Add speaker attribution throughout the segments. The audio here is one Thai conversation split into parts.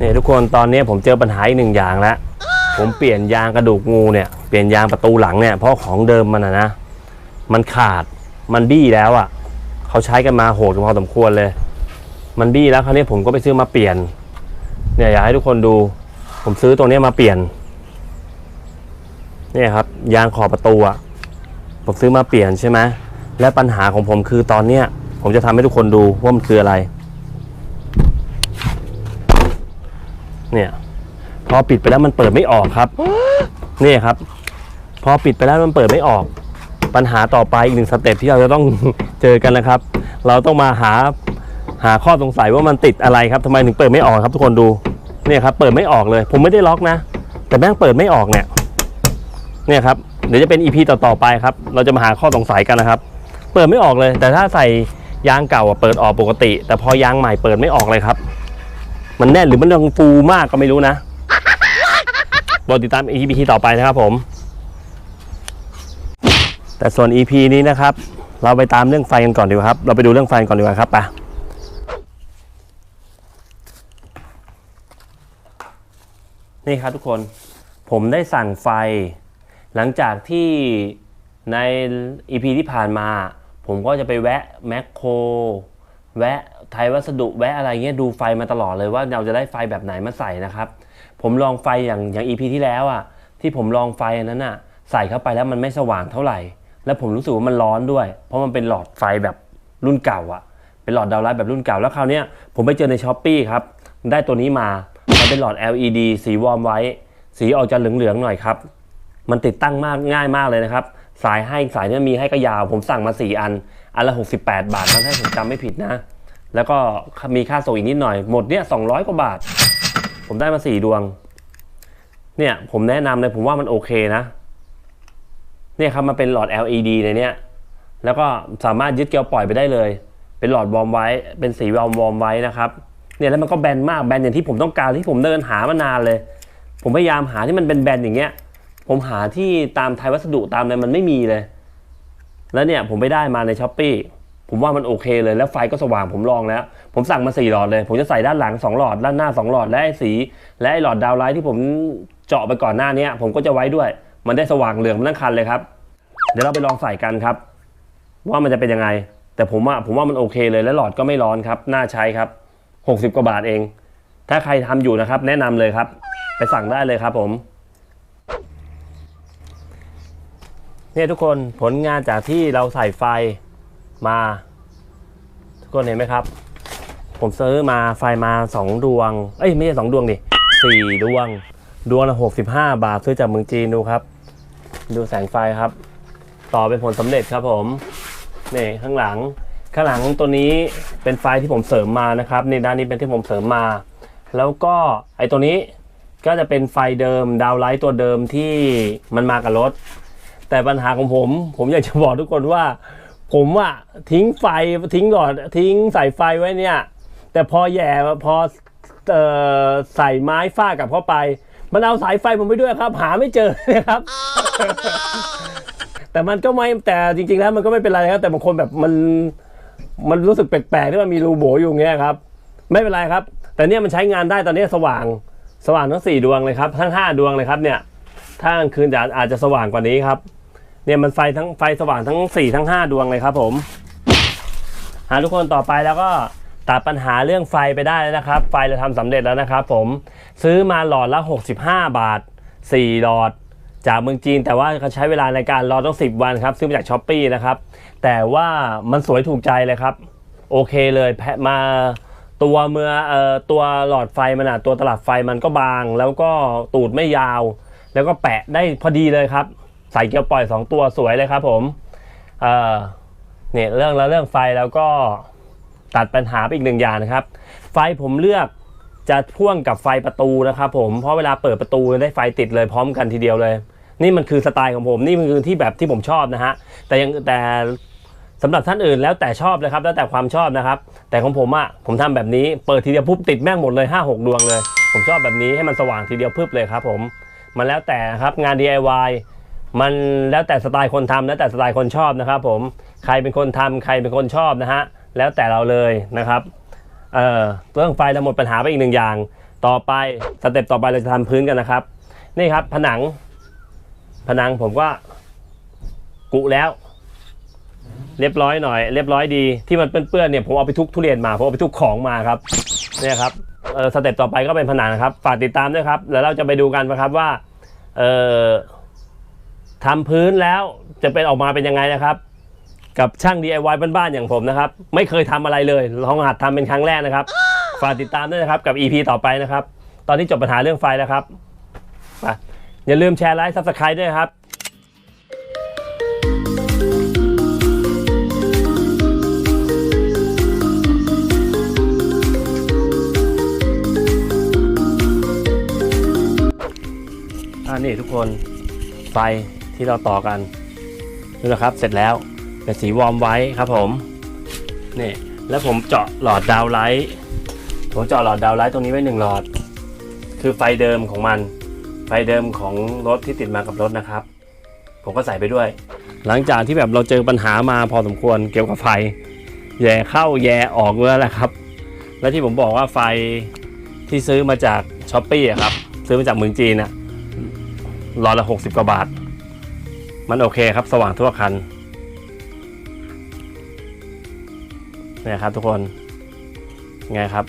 Speaker 1: เนี่ยทุกคนตอนนี้ผมเจอปัญหาอีกหนึ่งอย่างแล้ว ผมเปลี่ยนยางกระดูกงูเนี่ยเปลี่ยนยางประตูหลังเนี่ยเพราะของเดิมมันอะนะ มันขาดมันบี้แล้วอะ่ะเขาใช้กันมาโหดกันพอสมควรเลย มันบี้แล้วคราวนี้ผมก็ไปซื้อมาเปลี่ยน เนี่ยอยากให้ทุกคนดู ผมซื้อตัวนี้มาเปลี่ยน เนี่ยครับ ยางขอบประตูอะผมซื้อมาเปลี่ยนใช่ไหมและปัญหาของผมคือตอนเนี้ยผมจะทำให้ทุกคนดูว่ามันคืออะไร เนี่ยพอปิดไปแล้วมันเปิดไม่ออกครับนี่ครับ พอปิดไปแล้วมันเปิดไม่ออก ปัญหาต่อไปอีกหนึ่งสเต็ปที่เราจะต้องเจอกันนะครับ เราต้องมาหาหาข้อสงสัยว่ามันติดอะไรครับทำไมถึงเปิดไม่ออกครับ ทุกคนดูเนี่ยครับ เปิดไม่ออกเลย ผมไม่ได้ล็อกนะ แต่แม่งเปิดไม่ออกเนี่ย เนี่ยครับเดี๋ยวจะเป็นอีพีต่อๆไปครับ เราจะมาหาข้อสงสัยกันนะครับ เปิดไม่ออกเลย แต่ถ้าใส่ยางเก่าอะเปิดออกปกติ แต่พอยางใหม่เปิดไม่ออกเลยครับ มันแน่นหรือมันยังฟูมากก็ไม่รู้นะโปรดติดตาม EP ต่อไปนะครับผม แต่ส่วน EP นี้นะครับ เราไปตามเรื่องไฟกันก่อนดีกว่าครับ เราไปดูเรื่องไฟกันก่อนดีกว่าครับไปนี่ครับทุกคนผมได้สั่งไฟ หลังจากที่ใน EP ที่ผ่านมา ผมก็จะไปแวะแมคโคร แวะ ไทยวัสดุแวะอะไรเงี้ยดูไฟมาตลอดเลยว่าเราจะได้ไฟแบบไหนมาใส่นะครับ ผมลองไฟอย่างอย่าง EP ที่แล้วอะที่ผมลองไฟอันนั้นอะใส่เข้าไปแล้วมันไม่สว่างเท่าไหร่ แล้วผมรู้สึกว่ามันร้อนด้วย เพราะมันเป็นหลอดไฟแบบรุ่นเก่าอะเป็นหลอดดาวไลท์แบบรุ่นเก่าแล้วคราวเนี้ยผมไปเจอในช้อปปีครับได้ตัวนี้มามันเป็นหลอด LED สีวอร์มไว้ สีออกจะเหลืองๆหน่อยครับ มันติดตั้งมากง่ายมากเลยนะครับ สายให้สายเนี่ยมีให้ก็ยาว ผมสั่งมา 4 อัน อันละ 68 บาทถ้าผมจำไม่ผิดนะ แล้วก็มีค่าส่งอีกนิดหน่อย หมดเนี่ย200กว่าบาท ผมได้มา4ดวง เนี่ยผมแนะนำเลยผมว่ามันโอเคนะ เนี่ยครับมันเป็นหลอด LED ในเนี้ยแล้วก็สามารถยึดเกลียวปล่อยไปได้เลย เป็นหลอดวอร์มไว้ เป็นสีวอร์มวอร์มไว้นะครับ เนี่ยแล้วมันก็แบนมากแบนอย่างที่ผมต้องการที่ผมเดินหามานานเลย ผมพยายามหาที่มันเป็นแบนอย่างเงี้ย ผมหาที่ตามไทยวัสดุตามอะไรมันไม่มีเลย แล้วเนี่ยผมไปได้มาในช้อปปี้ ผมว่ามันโอเคเลยแล้วไฟก็สว่างผมลองแล้ว ผมสั่งมาสี่หลอดเลย ผมจะใส่ด้านหลังสองหลอด ด้านหน้าสองหลอด และไอ้สี และไอ้หลอดดาวไลท์ที่ผมเจาะไปก่อนหน้านี้ผมก็จะไว้ด้วย มันได้สว่างเหลืองมันทั้งคันเลยครับ เดี๋ยวเราไปลองใส่กันครับ ว่ามันจะเป็นยังไง แต่ผมว่าผมว่ามันโอเคเลยและหลอดก็ไม่ร้อนครับน่าใช้ครับ 60 กว่าบาทเอง ถ้าใครทำอยู่นะครับ แนะนำเลยครับ ไปสั่งได้เลยครับผมเนี่ยทุกคนผลงานจากที่เราใส่ไฟ มาทุกคนเห็นไหมครับ ผมซื้อมาไฟมาสองดวง เอ้ยไม่ใช่สองดวงดิสี่ดวง ดวงละหกสิบห้าบาทซื้อจากเมืองจีนดูครับ ดูแสงไฟครับ ต่อเป็นผลสำเร็จครับผมนี่ข้างหลัง ข้างหลังตัวนี้เป็นไฟที่ผมเสริมมานะครับในด้านนี้เป็นที่ผมเสริมมา แล้วก็ไอตัวนี้ก็จะเป็นไฟเดิมดาวไลท์ตัวเดิมที่มันมากับรถ แต่ปัญหาของผม ผมอยากจะบอกทุกคนว่า ผมอะทิ้งไฟทิ้งหลอดทิ้งสายไฟไว้เนี่ย แต่พอแย่พอเออใส่ไม้ฟาดกับเข้าไป มันเอาสายไฟผมไปด้วยครับ หาไม่เจอเลยครับ แต่มันก็ไม่แต่จริง ๆ แล้วมันก็ไม่เป็นไรครับ แต่บางคนแบบมันมันรู้สึกแปลกๆที่มันมีรูโบอยู่อย่างเงี้ยครับ ไม่เป็นไรครับ แต่เนี่ยมันใช้งานได้ตอนนี้สว่างสว่างทั้งสี่ดวงเลยครับทั้งห้าดวงเลยครับเนี่ยถ้ากลางคืนจะอาจจะสว่างกว่านี้ครับ เนี่ยมันไฟทั้งไฟสว่างทั้งสี่ทั้งห้าดวงเลยครับผมหาทุกคนต่อไปแล้วก็ตัดปัญหาเรื่องไฟไปได้แล้วนะครับ ไฟเราทำสำเร็จแล้วนะครับผมซื้อมาหลอดละ 65 บาท 4 หลอด จากเมืองจีน แต่ว่าเขาใช้เวลาในการรอต้อง 10 วันครับ ซื้อมาจากช้อปปีนะครับ แต่ว่ามันสวยถูกใจเลยครับ โอเคเลยแพะมาตัวเมื่อเอ่อตัวหลอดไฟมันอะตัวตลับไฟมันก็บาง แล้วก็ตูดไม่ยาว แล้วก็แปะได้พอดีเลยครับ ใส่เกียวปล่อย 2 ตัวสวยเลยครับผมเอ่อเนี่ยเรื่องแล้วเรื่องไฟแล้วก็ตัดปัญหาไปอีกหนึ่งอย่างนะครับ ไฟผมเลือกจะพ่วงกับไฟประตูนะครับผมเพราะเวลาเปิดประตูได้ไฟติดเลยพร้อมกันทีเดียวเลย นี่มันคือสไตล์ของผมนี่มันคือที่แบบที่ผมชอบนะฮะแต่ยังแต่สำหรับท่านอื่นแล้วแต่ชอบเลยครับ แล้วแต่ความชอบนะครับ แต่ของผมอะผมทำแบบนี้เปิดทีเดียวปุ๊บติดแม่งหมดเลย 5 6 ดวงเลย ผมชอบแบบนี้ให้มันสว่างทีเดียวพึบเลยครับผมมันแล้วแต่ครับงาน DIY มันแล้วแต่สไตล์คนทำแล้วแต่สไตล์คนชอบนะครับ ผมใครเป็นคนทำใครเป็นคนชอบนะฮะแล้วแต่เราเลยนะครับเอ่อเรื่องไฟเราหมดปัญหาไปอีกหนึ่งอย่าง ต่อไปสเต็ปต่อไปเราจะทำพื้นกันนะครับ นี่ครับผนัง ผนังผมก็กุแล้ว เรียบร้อยหน่อย เรียบร้อยดีที่มันเปื้อนๆเนี่ยผมเอาไปทุกทุเรียนมาผมเอาไปทุกของมาครับเนี่ยครับสเต็ปต่อไปก็เป็นผนังครับฝากติดตามด้วยครับ แล้วเราจะไปดูกันนะครับว่าเออ ทำพื้นแล้วจะเป็นออกมาเป็นยังไงนะครับ กับช่าง DIY บ้านๆอย่างผมนะครับ ไม่เคยทำอะไรเลย ลองหัดทำเป็นครั้งแรกนะครับ ฝากติดตามด้วยนะครับกับ EP ต่อไปนะครับ ตอนนี้จบปัญหาเรื่องไฟแล้วครับไปอย่าลืมแชร์ไลค์ซับสไครต์ด้วยครับอ่านี่ทุกคนไฟ ที่เราต่อกันนี่นะครับเสร็จแล้วเป็นสีวอร์มไว้ครับผมนี่แล้วผมเจาะหลอดดาวไลท์ผมเจาะหลอดดาวไลท์ตรงนี้ไว้หนึ่งหลอด คือไฟเดิมของมัน ไฟเดิมของรถที่ติดมากับรถนะครับ ผมก็ใส่ไปด้วย หลังจากที่แบบเราเจอปัญหามาพอสมควรเกี่ยวกับไฟ แย่เข้าแย่ออกแล้วแหละครับ และที่ผมบอกว่าไฟที่ซื้อมาจากช้อปปี้ครับ ซื้อมาจากเมืองจีนนะหลอดละหกสิบกว่าบาท มันโอเคครับสว่างทั่วคันเนี่ยครับทุกคนไงครับ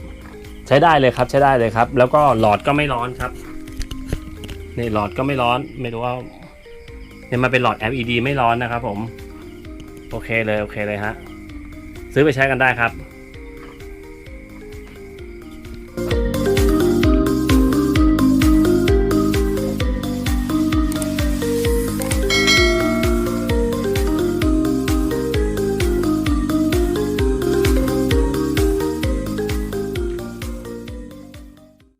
Speaker 1: ใช้ได้เลยครับใช้ได้เลยครับ แล้วก็หลอดก็ไม่ร้อนครับนี่หลอดก็ไม่ร้อน ไม่รู้ว่าเนี่ยมันเป็นหลอด LED ไม่ร้อนนะครับ ผม โอเคเลยโอเคเลยฮะซื้อไปใช้กันได้ครับ